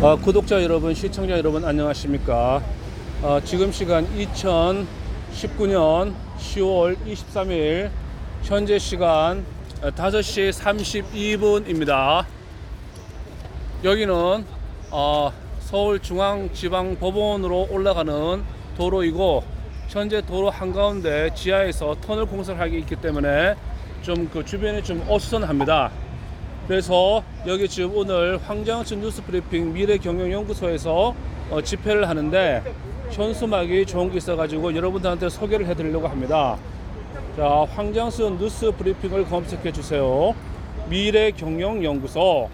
어, 구독자 여러분, 시청자 여러분 안녕하십니까? 어, 지금 시간 2019년 10월 23일 현재 시간 5시 32분입니다. 여기는 어, 서울중앙지방법원으로 올라가는 도로이고 현재 도로 한가운데 지하에서 터널 공사를 하기 있기 때문에 좀 그 주변이 좀 어수선합니다. 그래서 여기 지금 오늘 황장춘 뉴스 브리핑 미래경영연구소에서 어, 집회를 하는데 현수막이 좋은 게 있어가지고 여러분들한테 소개를 해드리려고 합니다. 자, 황장순 뉴스 브리핑을 검색해 주세요. 미래 경영 연구소.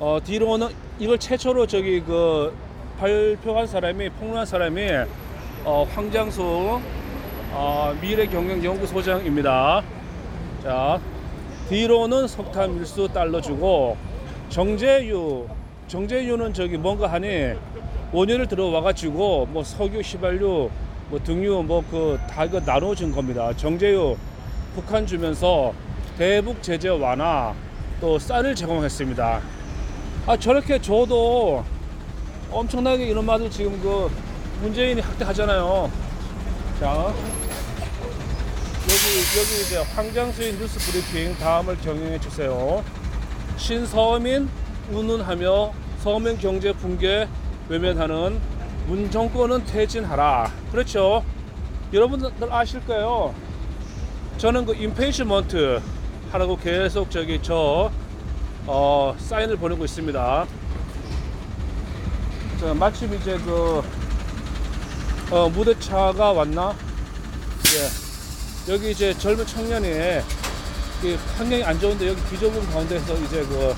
어, 뒤로는 이걸 최초로 저기 그 발표한 사람이 폭로한 사람이 어, 황장수 어, 미래 경영 연구소장입니다. 자, 뒤로는 석탄 밀수 달러 주고 정제유 정제유는 저기 뭔가 하니 원유를 들어와 가지고 뭐 석유 휘발유 뭐 등유 뭐 그 다 이거 나눠준 겁니다. 정제유 북한 주면서 대북 제재 완화 또 쌀을 제공했습니다. 아 저렇게 줘도 엄청나게 이런 말을 지금 그 문재인이 학대하잖아요. 자 여기 여기 이제 황장수인 뉴스 브리핑 다음을 경영해 주세요. 신서민 운운하며 서민 경제 붕괴 외면하는 문 정권은 퇴진하라. 그렇죠. 여러분들 아실 거예요. 저는 그 임페이시먼트 하라고 계속 저기 저 어, 사인을 보내고 있습니다. 자, 마침 이제 그 어, 무대차가 왔나? 예. 여기 이제 젊은 청년이 이 환경이 안 좋은데 여기 비좁은 가운데서 이제 그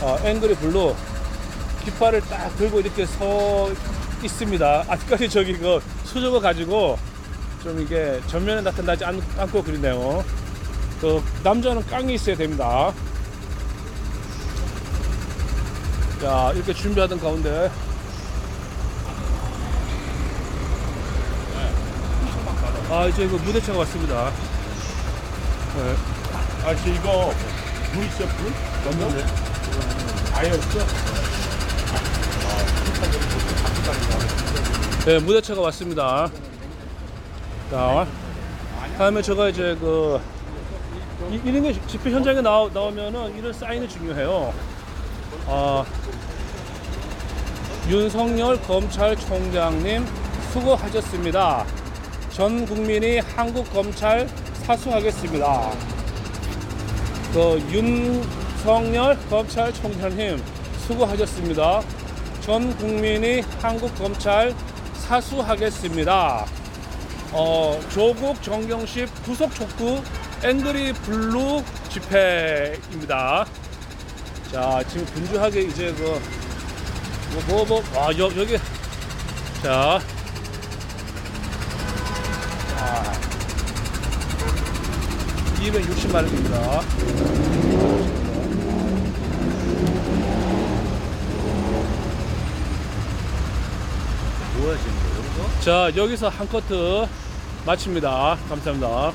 어, 앵그리 블루 깃발을 딱 들고 이렇게 서 있습니다. 아직까지 저기 그 수저가 가지고 좀 이게 전면에 나타나지 않, 않고 그러네요. 그 남자는 깡이 있어야 됩니다. 자 이렇게 준비하던 가운데 아 이제 그 무대차가 왔습니다. 네. 아 씨 이거 물 있어 불? 없는데 아예 없어? 네, 무대차가 왔습니다. 자, 다음에 제가 이제 그 이, 이런 게 집회 현장에 나오, 나오면은 이런 사인이 중요해요. 아, 윤석열 검찰총장님 수고하셨습니다. 전 국민이 한국 검찰 사수하겠습니다. 그 윤석열 검찰총장님 수고하셨습니다. 전 국민이 한국 검찰 사수하겠습니다. 어, 조국 정경식 구속 촉구 앵그리 블루 집회입니다. 자, 지금 분주하게 이제 그, 뭐, 뭐, 뭐, 아, 여, 여기, 자. 아, 260마력입니다. 뭐 하시는 거예요 이거? 자, 여기서 한 커트 마칩니다. 감사합니다.